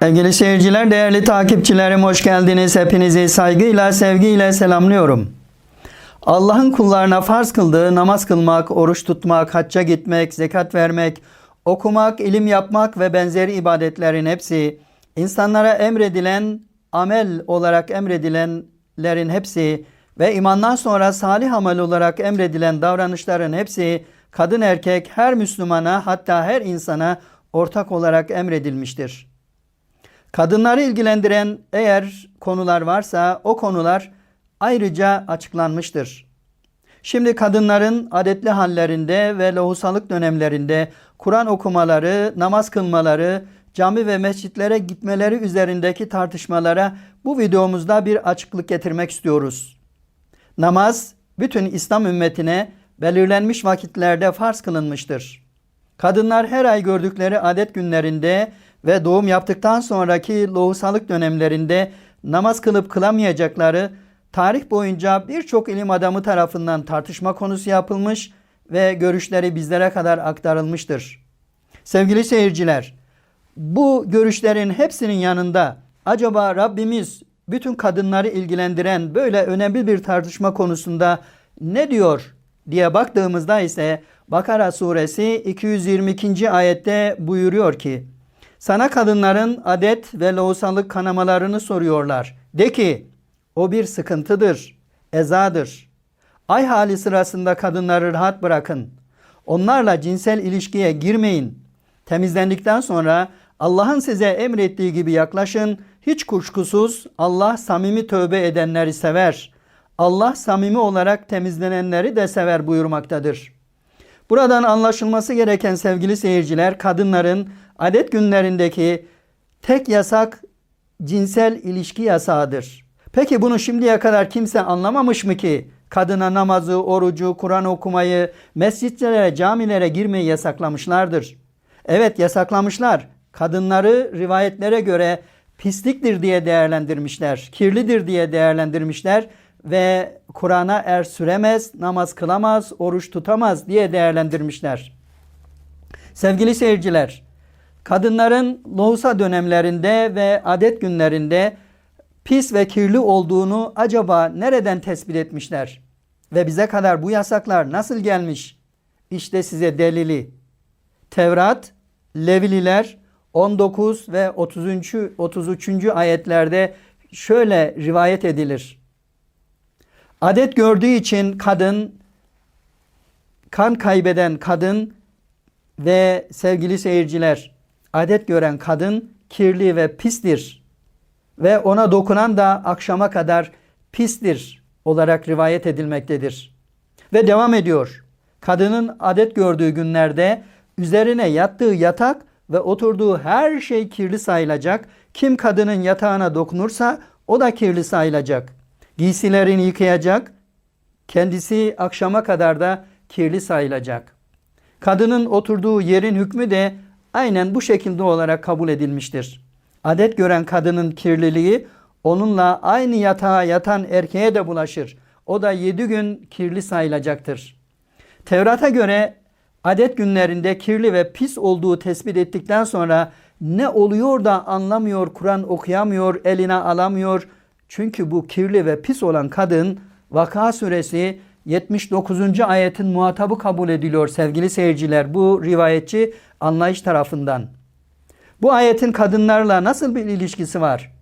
Sevgili seyirciler, değerli takipçilerim hoş geldiniz. Hepinizi saygıyla, sevgiyle selamlıyorum. Allah'ın kullarına farz kıldığı namaz kılmak, oruç tutmak, hacca gitmek, zekat vermek, okumak, ilim yapmak ve benzeri ibadetlerin hepsi insanlara emredilen, amel olarak emredilenlerin hepsi ve imandan sonra salih amel olarak emredilen davranışların hepsi kadın erkek her Müslümana hatta her insana ortak olarak emredilmiştir. Kadınları ilgilendiren eğer konular varsa o konular ayrıca açıklanmıştır. Şimdi kadınların adetli hallerinde ve lohusalık dönemlerinde Kur'an okumaları, namaz kılmaları, cami ve mescitlere gitmeleri üzerindeki tartışmalara bu videomuzda bir açıklık getirmek istiyoruz. Namaz bütün İslam ümmetine belirlenmiş vakitlerde farz kılınmıştır. Kadınlar her ay gördükleri adet günlerinde ve doğum yaptıktan sonraki lohusalık dönemlerinde namaz kılıp kılamayacakları tarih boyunca birçok ilim adamı tarafından tartışma konusu yapılmış ve görüşleri bizlere kadar aktarılmıştır. Sevgili seyirciler, bu görüşlerin hepsinin yanında acaba Rabbimiz bütün kadınları ilgilendiren böyle önemli bir tartışma konusunda ne diyor diye baktığımızda ise Bakara suresi 222. ayette buyuruyor ki sana kadınların adet ve lohusalık kanamalarını soruyorlar. De ki o bir sıkıntıdır, ezadır. Ay hali sırasında kadınları rahat bırakın. Onlarla cinsel ilişkiye girmeyin. Temizlendikten sonra Allah'ın size emrettiği gibi yaklaşın. Hiç kuşkusuz Allah samimi tövbe edenleri sever. Allah samimi olarak temizlenenleri de sever buyurmaktadır. Buradan anlaşılması gereken sevgili seyirciler kadınların adet günlerindeki tek yasak cinsel ilişki yasağıdır. Peki bunu şimdiye kadar kimse anlamamış mı ki? Kadına namazı, orucu, Kur'an okumayı, mescitlere, camilere girmeyi yasaklamışlardır. Evet yasaklamışlar. Kadınları rivayetlere göre pisliktir diye değerlendirmişler, kirlidir diye değerlendirmişler ve Kur'an'a er süremez, namaz kılamaz, oruç tutamaz diye değerlendirmişler. Sevgili seyirciler, kadınların lohusa dönemlerinde ve adet günlerinde pis ve kirli olduğunu acaba nereden tespit etmişler? Ve bize kadar bu yasaklar nasıl gelmiş? İşte size delili. Tevrat, Levililer 19 ve 30. 33. ayetlerde şöyle rivayet edilir. Adet gördüğü için kadın, kan kaybeden kadın ve sevgili seyirciler, adet gören kadın kirli ve pistir ve ona dokunan da akşama kadar pistir olarak rivayet edilmektedir. Ve devam ediyor. Kadının adet gördüğü günlerde üzerine yattığı yatak ve oturduğu her şey kirli sayılacak. Kim kadının yatağına dokunursa o da kirli sayılacak. Giysilerini yıkayacak. Kendisi akşama kadar da kirli sayılacak. Kadının oturduğu yerin hükmü de aynen bu şekilde olarak kabul edilmiştir. Adet gören kadının kirliliği onunla aynı yatağa yatan erkeğe de bulaşır. O da yedi gün kirli sayılacaktır. Tevrat'a göre adet günlerinde kirli ve pis olduğu tespit ettikten sonra ne oluyor da anlamıyor, Kur'an okuyamıyor, eline alamıyor. Çünkü bu kirli ve pis olan kadın Vaka suresi 79. ayetin muhatabı kabul ediliyor sevgili seyirciler bu rivayetçi anlayış tarafından. Bu ayetin kadınlarla nasıl bir ilişkisi var?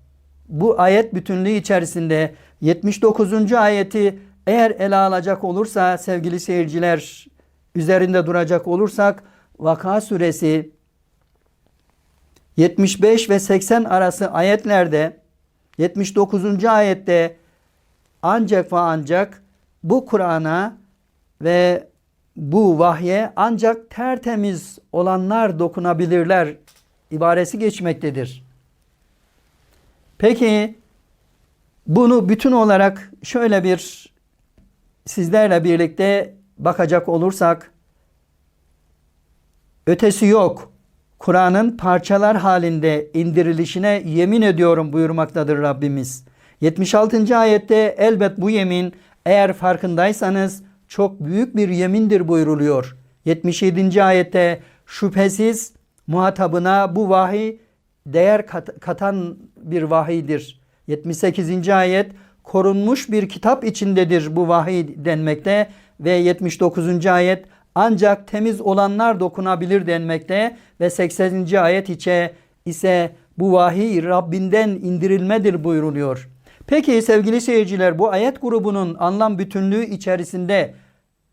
Bu ayet bütünlüğü içerisinde 79. ayeti eğer ele alacak olursa sevgili seyirciler üzerinde duracak olursak Vaka suresi 75 ve 80 arası ayetlerde 79. ayette ancak ve ancak bu Kur'an'a ve bu vahye ancak tertemiz olanlar dokunabilirler ibaresi geçmektedir. Peki bunu bütün olarak şöyle bir sizlerle birlikte bakacak olursak ötesi yok. Kur'an'ın parçalar halinde indirilişine yemin ediyorum buyurmaktadır Rabbimiz. 76. ayette elbet bu yemin eğer farkındaysanız çok büyük bir yemindir buyruluyor. 77. ayette şüphesiz muhatabına bu vahiy değer kat- katan bir vahiydir. 78. ayet korunmuş bir kitap içindedir bu vahiy denmekte ve 79. ayet ancak temiz olanlar dokunabilir denmekte ve 80. ayet içe ise bu vahiy Rabbinden indirilmedir buyuruluyor. Peki sevgili seyirciler bu ayet grubunun anlam bütünlüğü içerisinde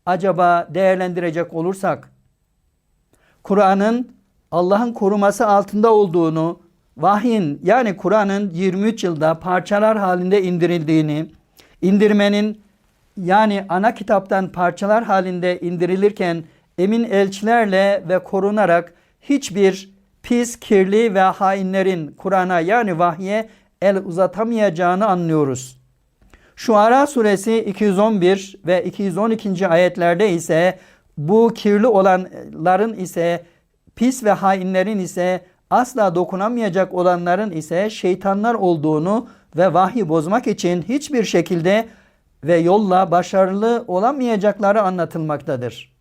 acaba değerlendirecek olursak Kur'an'ın Allah'ın koruması altında olduğunu, vahyin yani Kur'an'ın 23 yılda parçalar halinde indirildiğini, indirmenin yani ana kitaptan parçalar halinde indirilirken emin elçilerle ve korunarak hiçbir pis, kirli ve hainlerin Kur'an'a yani vahye el uzatamayacağını anlıyoruz. Şuara suresi 211 ve 212. ayetlerde ise bu kirli olanların ise pis ve hainlerin ise asla dokunamayacak olanların ise şeytanlar olduğunu ve vahyi bozmak için hiçbir şekilde ve yolla başarılı olamayacakları anlatılmaktadır.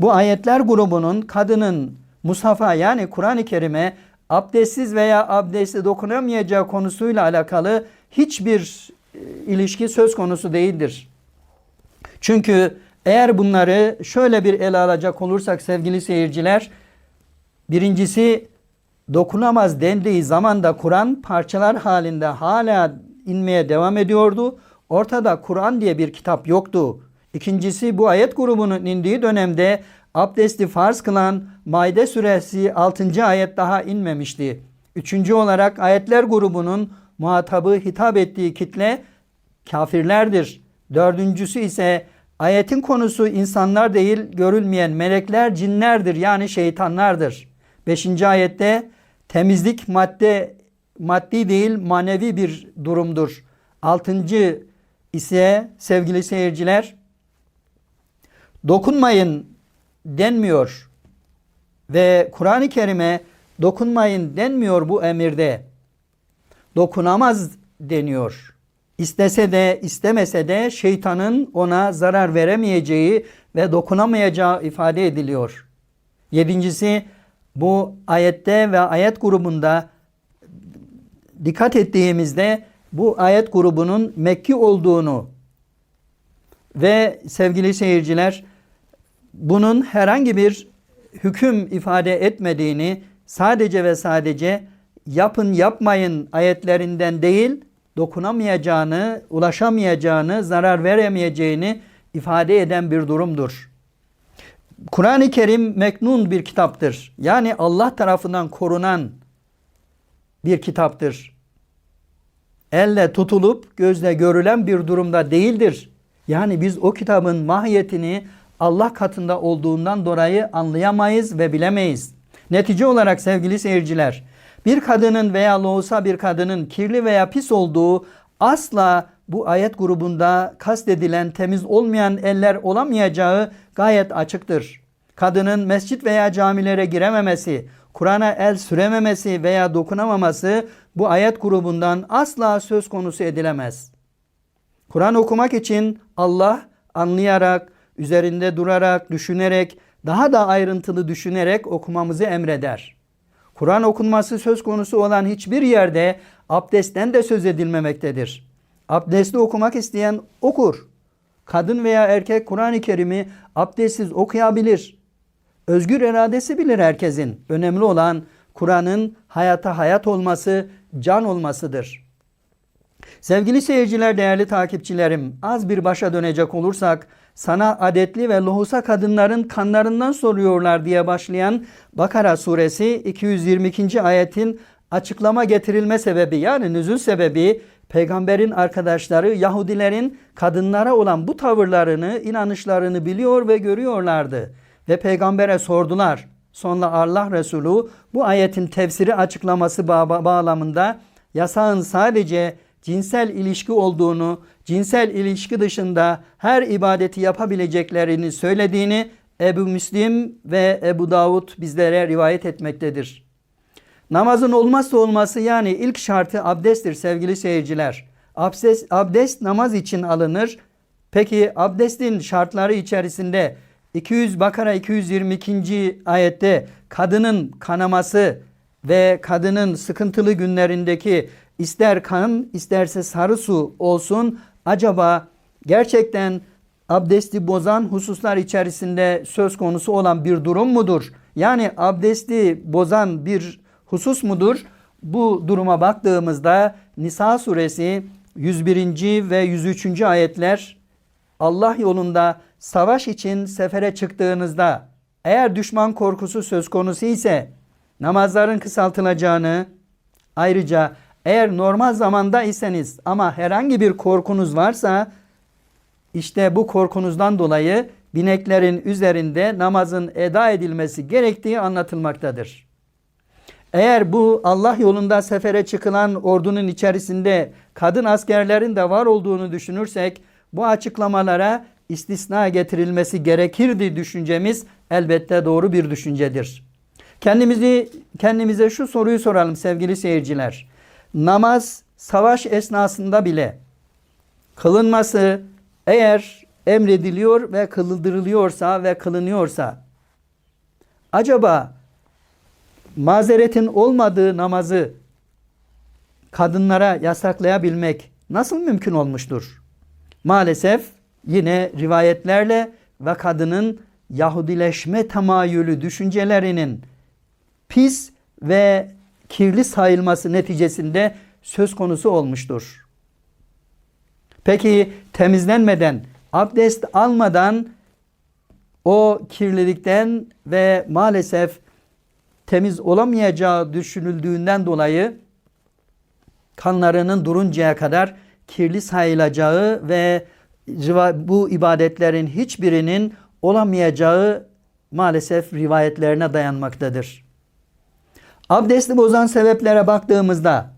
Bu ayetler grubunun kadının Musaf'a yani Kur'an-ı Kerim'e abdestsiz veya abdestli dokunamayacağı konusuyla alakalı hiçbir e, ilişki söz konusu değildir. Çünkü eğer bunları şöyle bir ele alacak olursak sevgili seyirciler, birincisi dokunamaz dendiği zaman da Kur'an parçalar halinde hala inmeye devam ediyordu. Ortada Kur'an diye bir kitap yoktu. İkincisi bu ayet grubunun indiği dönemde abdesti farz kılan Maide suresi 6. ayet daha inmemişti. Üçüncü olarak ayetler grubunun muhatabı hitap ettiği kitle kafirlerdir. Dördüncüsü ise ayetin konusu insanlar değil görülmeyen melekler cinlerdir yani şeytanlardır. Beşinci ayette temizlik madde maddi değil manevi bir durumdur. Altıncı ise sevgili seyirciler dokunmayın denmiyor ve Kur'an-ı Kerim'e dokunmayın denmiyor bu emirde. Dokunamaz deniyor. İstese de istemese de şeytanın ona zarar veremeyeceği ve dokunamayacağı ifade ediliyor. Yedincisi bu ayette ve ayet grubunda dikkat ettiğimizde bu ayet grubunun Mekki olduğunu ve sevgili seyirciler bunun herhangi bir hüküm ifade etmediğini sadece ve sadece yapın yapmayın ayetlerinden değil dokunamayacağını, ulaşamayacağını, zarar veremeyeceğini ifade eden bir durumdur. Kur'an-ı Kerim meknun bir kitaptır. Yani Allah tarafından korunan bir kitaptır. Elle tutulup gözle görülen bir durumda değildir. Yani biz o kitabın mahiyetini Allah katında olduğundan dolayı anlayamayız ve bilemeyiz. Netice olarak sevgili seyirciler, bir kadının veya loğusa bir kadının kirli veya pis olduğu asla bu ayet grubunda kastedilen temiz olmayan eller olamayacağı gayet açıktır. Kadının mescit veya camilere girememesi, Kur'an'a el sürememesi veya dokunamaması bu ayet grubundan asla söz konusu edilemez. Kur'an okumak için Allah anlayarak, üzerinde durarak, düşünerek, daha da ayrıntılı düşünerek okumamızı emreder. Kur'an okunması söz konusu olan hiçbir yerde abdestten de söz edilmemektedir. Abdestli okumak isteyen okur. Kadın veya erkek Kur'an-ı Kerim'i abdestsiz okuyabilir. Özgür iradesi bilir herkesin. Önemli olan Kur'an'ın hayata hayat olması, can olmasıdır. Sevgili seyirciler, değerli takipçilerim, az bir başa dönecek olursak, sana adetli ve lohusa kadınların kanlarından soruyorlar diye başlayan Bakara suresi 222. ayetin açıklama getirilme sebebi yani nüzul sebebi peygamberin arkadaşları Yahudilerin kadınlara olan bu tavırlarını, inanışlarını biliyor ve görüyorlardı. Ve peygambere sordular. Sonra Allah Resulü bu ayetin tefsiri açıklaması bağ bağlamında yasağın sadece cinsel ilişki olduğunu, cinsel ilişki dışında her ibadeti yapabileceklerini söylediğini Ebu Müslim ve Ebu Davud bizlere rivayet etmektedir. Namazın olmazsa olması yani ilk şartı abdesttir sevgili seyirciler. Abdest, abdest namaz için alınır. Peki abdestin şartları içerisinde 200 Bakara 222. ayette kadının kanaması ve kadının sıkıntılı günlerindeki ister kan isterse sarı su olsun acaba gerçekten abdesti bozan hususlar içerisinde söz konusu olan bir durum mudur? Yani abdesti bozan bir husus mudur? Bu duruma baktığımızda Nisa suresi 101. ve 103. ayetler Allah yolunda savaş için sefere çıktığınızda eğer düşman korkusu söz konusu ise namazların kısaltılacağını ayrıca eğer normal zamanda iseniz ama herhangi bir korkunuz varsa işte bu korkunuzdan dolayı bineklerin üzerinde namazın eda edilmesi gerektiği anlatılmaktadır. Eğer bu Allah yolunda sefere çıkılan ordunun içerisinde kadın askerlerin de var olduğunu düşünürsek bu açıklamalara istisna getirilmesi gerekirdi düşüncemiz elbette doğru bir düşüncedir. Kendimizi kendimize şu soruyu soralım sevgili seyirciler. Namaz savaş esnasında bile kılınması eğer emrediliyor ve kıldırılıyorsa ve kılınıyorsa acaba mazeretin olmadığı namazı kadınlara yasaklayabilmek nasıl mümkün olmuştur? Maalesef yine rivayetlerle ve kadının Yahudileşme temayülü düşüncelerinin pis ve kirli sayılması neticesinde söz konusu olmuştur. Peki temizlenmeden, abdest almadan o kirlilikten ve maalesef temiz olamayacağı düşünüldüğünden dolayı kanlarının duruncaya kadar kirli sayılacağı ve bu ibadetlerin hiçbirinin olamayacağı maalesef rivayetlerine dayanmaktadır. Abdesti bozan sebeplere baktığımızda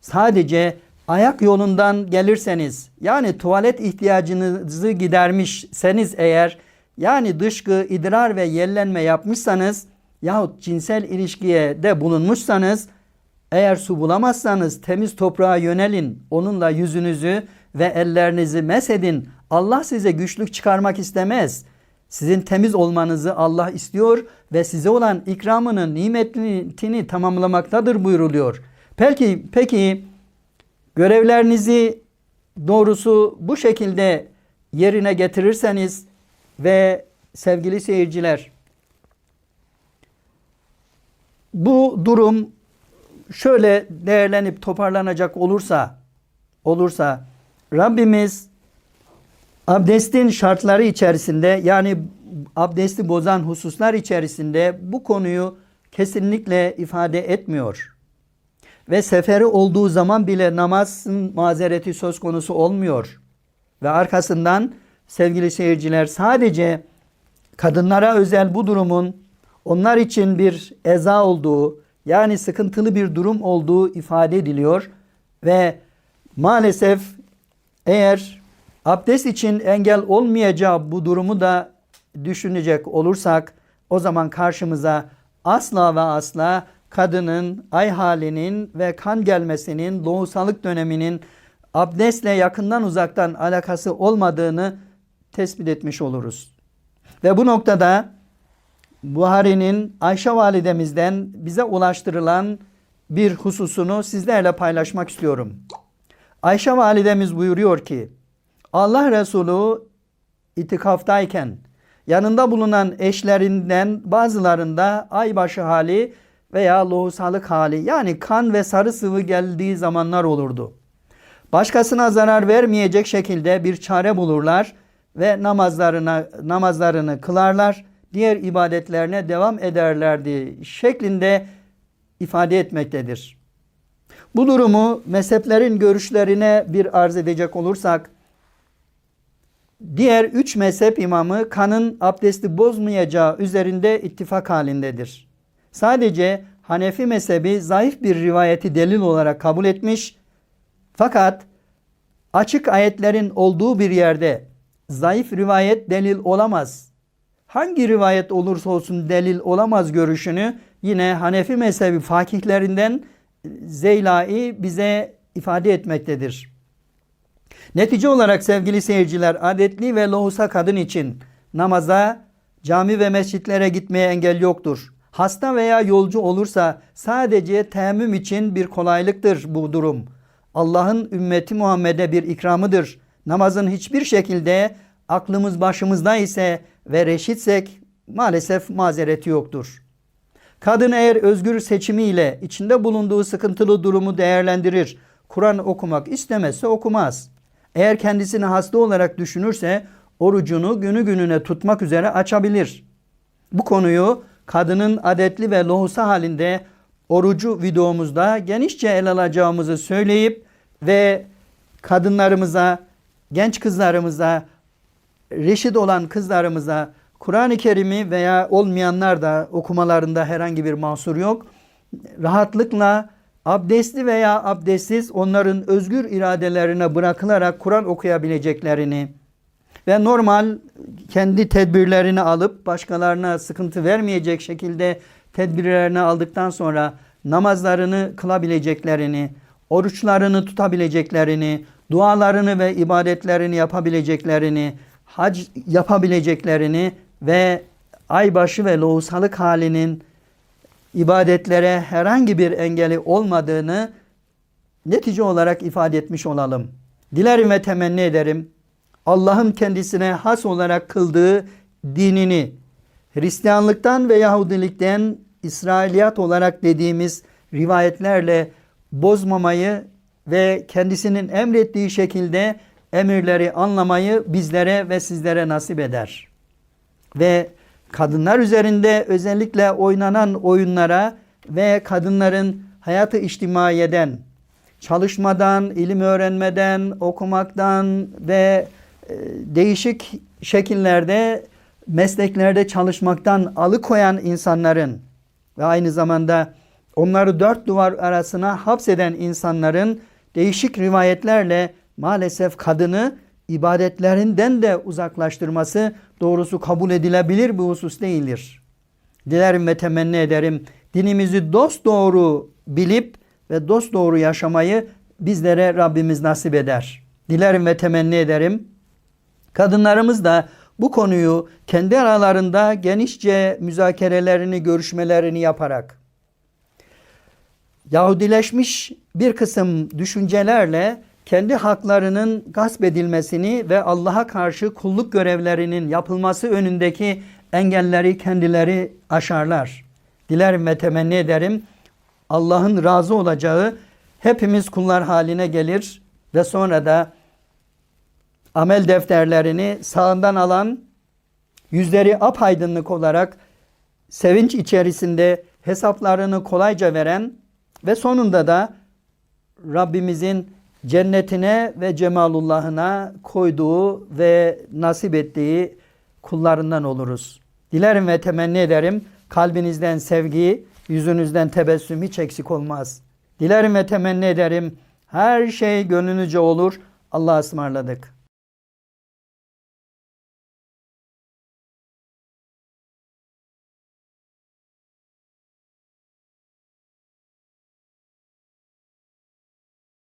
sadece ayak yolundan gelirseniz yani tuvalet ihtiyacınızı gidermişseniz eğer yani dışkı, idrar ve yellenme yapmışsanız yahut cinsel ilişkiye de bulunmuşsanız eğer su bulamazsanız temiz toprağa yönelin. Onunla yüzünüzü ve ellerinizi mesedin. Allah size güçlük çıkarmak istemez. Sizin temiz olmanızı Allah istiyor ve size olan ikramının nimetini tamamlamaktadır buyruluyor. Peki, peki görevlerinizi doğrusu bu şekilde yerine getirirseniz ve sevgili seyirciler bu durum şöyle değerlenip toparlanacak olursa olursa Rabbimiz abdestin şartları içerisinde yani abdesti bozan hususlar içerisinde bu konuyu kesinlikle ifade etmiyor. Ve seferi olduğu zaman bile namazın mazereti söz konusu olmuyor. Ve arkasından sevgili seyirciler sadece kadınlara özel bu durumun onlar için bir eza olduğu yani sıkıntılı bir durum olduğu ifade ediliyor ve maalesef eğer abdest için engel olmayacağı bu durumu da düşünecek olursak o zaman karşımıza asla ve asla kadının ay halinin ve kan gelmesinin doğusalık döneminin abdestle yakından uzaktan alakası olmadığını tespit etmiş oluruz. Ve bu noktada Buhari'nin Ayşe validemizden bize ulaştırılan bir hususunu sizlerle paylaşmak istiyorum. Ayşe validemiz buyuruyor ki Allah Resulü itikaftayken yanında bulunan eşlerinden bazılarında aybaşı hali veya lohusalık hali yani kan ve sarı sıvı geldiği zamanlar olurdu. Başkasına zarar vermeyecek şekilde bir çare bulurlar ve namazlarına namazlarını kılarlar diğer ibadetlerine devam ederlerdi şeklinde ifade etmektedir. Bu durumu mezheplerin görüşlerine bir arz edecek olursak, diğer üç mezhep imamı kanın abdesti bozmayacağı üzerinde ittifak halindedir. Sadece Hanefi mezhebi zayıf bir rivayeti delil olarak kabul etmiş, fakat açık ayetlerin olduğu bir yerde zayıf rivayet delil olamaz hangi rivayet olursa olsun delil olamaz görüşünü yine Hanefi mezhebi fakihlerinden Zeylai bize ifade etmektedir. Netice olarak sevgili seyirciler adetli ve lohusa kadın için namaza, cami ve mescitlere gitmeye engel yoktur. Hasta veya yolcu olursa sadece temmüm için bir kolaylıktır bu durum. Allah'ın ümmeti Muhammed'e bir ikramıdır. Namazın hiçbir şekilde aklımız başımızda ise ve reşitsek maalesef mazereti yoktur. Kadın eğer özgür seçimiyle içinde bulunduğu sıkıntılı durumu değerlendirir, Kur'an okumak istemezse okumaz. Eğer kendisini hasta olarak düşünürse orucunu günü gününe tutmak üzere açabilir. Bu konuyu kadının adetli ve lohusa halinde orucu videomuzda genişçe ele alacağımızı söyleyip ve kadınlarımıza, genç kızlarımıza, reşit olan kızlarımıza Kur'an-ı Kerim'i veya olmayanlar da okumalarında herhangi bir mahsur yok. Rahatlıkla abdestli veya abdestsiz onların özgür iradelerine bırakılarak Kur'an okuyabileceklerini ve normal kendi tedbirlerini alıp başkalarına sıkıntı vermeyecek şekilde tedbirlerini aldıktan sonra namazlarını kılabileceklerini, oruçlarını tutabileceklerini, dualarını ve ibadetlerini yapabileceklerini, hac yapabileceklerini ve aybaşı ve lohusalık halinin ibadetlere herhangi bir engeli olmadığını netice olarak ifade etmiş olalım. Dilerim ve temenni ederim. Allah'ın kendisine has olarak kıldığı dinini Hristiyanlıktan ve Yahudilikten İsrailiyat olarak dediğimiz rivayetlerle bozmamayı ve kendisinin emrettiği şekilde emirleri anlamayı bizlere ve sizlere nasip eder. Ve kadınlar üzerinde özellikle oynanan oyunlara ve kadınların hayatı içtimaiyeden, çalışmadan, ilim öğrenmeden, okumaktan ve e, değişik şekillerde mesleklerde çalışmaktan alıkoyan insanların ve aynı zamanda onları dört duvar arasına hapseden insanların değişik rivayetlerle maalesef kadını ibadetlerinden de uzaklaştırması doğrusu kabul edilebilir bir husus değildir. Dilerim ve temenni ederim dinimizi dost doğru bilip ve dost doğru yaşamayı bizlere Rabbimiz nasip eder. Dilerim ve temenni ederim kadınlarımız da bu konuyu kendi aralarında genişçe müzakerelerini, görüşmelerini yaparak Yahudileşmiş bir kısım düşüncelerle kendi haklarının gasp edilmesini ve Allah'a karşı kulluk görevlerinin yapılması önündeki engelleri kendileri aşarlar. Dilerim ve temenni ederim Allah'ın razı olacağı hepimiz kullar haline gelir ve sonra da amel defterlerini sağından alan, yüzleri apaydınlık olarak sevinç içerisinde hesaplarını kolayca veren ve sonunda da Rabbimizin cennetine ve cemalullahına koyduğu ve nasip ettiği kullarından oluruz. Dilerim ve temenni ederim kalbinizden sevgi, yüzünüzden tebessüm hiç eksik olmaz. Dilerim ve temenni ederim her şey gönlünüzce olur. Allah'a ısmarladık.